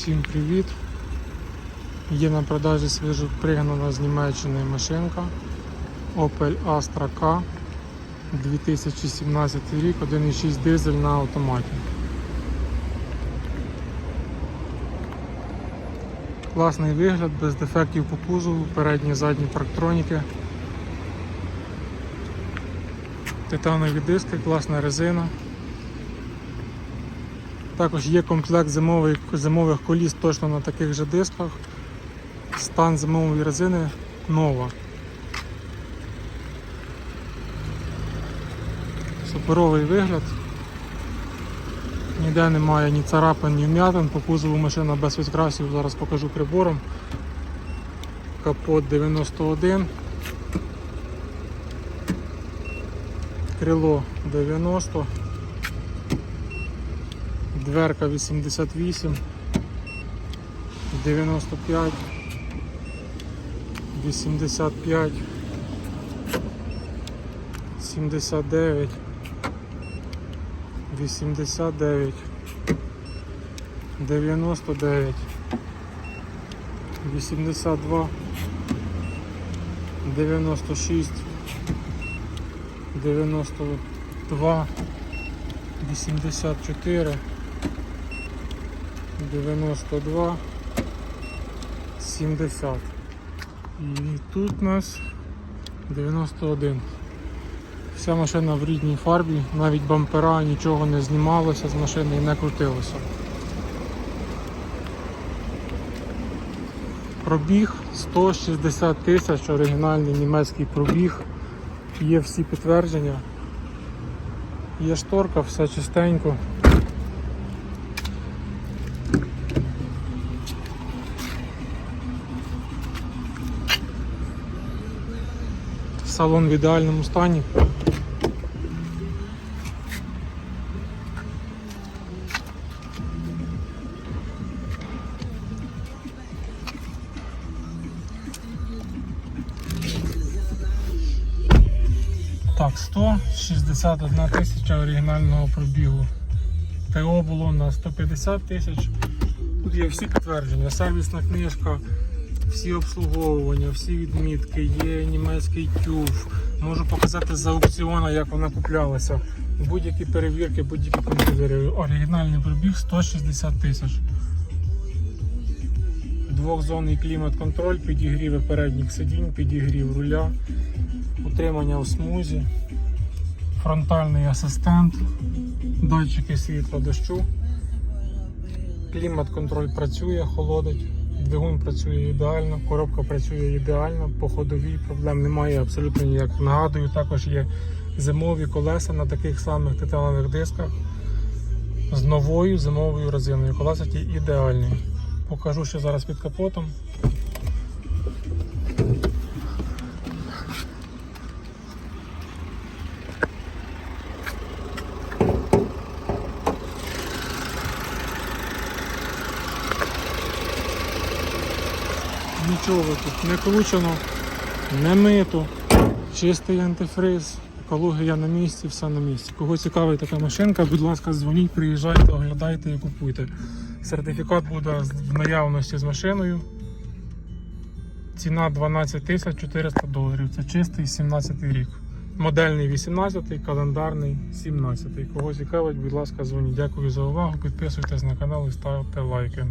Всім привіт! Є на продажі свіжопригнана з Німеччини машинка Opel Astra K 2017 рік, 1.6 дизель на автоматі. Класний вигляд, без дефектів по кузову, передні задні парктроніки. Титанові диски, класна резина. Також є комплект зимових, зимових коліс точно на таких же дисках. Стан зимової резини нова. Суперовий вигляд. Ніде немає ні царапин, ні вмятин. По кузову машина без підкрасів, зараз покажу прибором. Капот 91. Крило 90. Дверка 88, 95, 85, 79, 89, 99, 82, 96, 92, 84, 92, 70. І тут у нас 91. Вся машина в рідній фарбі, навіть бампера, нічого не знімалося з машини і не крутилося. Пробіг 160 тисяч, оригінальний німецький пробіг. Є всі підтвердження. Є шторка, все чистенько. Салон в ідеальному стані. Так, 161 тисяча оригінального пробігу. ТО було на 150 тисяч. Тут є всі підтвердження, сервісна книжка, всі обслуговування, всі відмітки, є німецький тюф. Можу показати з аукціону, як вона куплялася. Будь-які перевірки, будь-які комп'ютери. Оригінальний пробіг 160 тисяч. Двохзонний клімат-контроль, підігріви передніх сидінь, підігрів руля, утримання в смузі, фронтальний асистент, датчики світла дощу. Клімат-контроль працює, холодить, двигун працює ідеально, коробка працює ідеально, по ходовій проблем немає абсолютно ніяк. Нагадую, також є зимові колеса на таких самих титанових дисках з новою зимовою резиною. Колеса ті ідеальні. Покажу що зараз під капотом. Нічого тут не кручено, не мито, чистий антифриз, екологія на місці, все на місці. Кого цікавить така машинка, будь ласка, дзвоніть, приїжджайте, оглядайте і купуйте. Сертифікат буде в наявності з машиною. Ціна 12 тисяч 400 доларів. Це чистий 17 рік. Модельний 18, календарний 17. Кого цікавить, будь ласка, дзвоніть. Дякую за увагу. Підписуйтесь на канал і ставте лайки.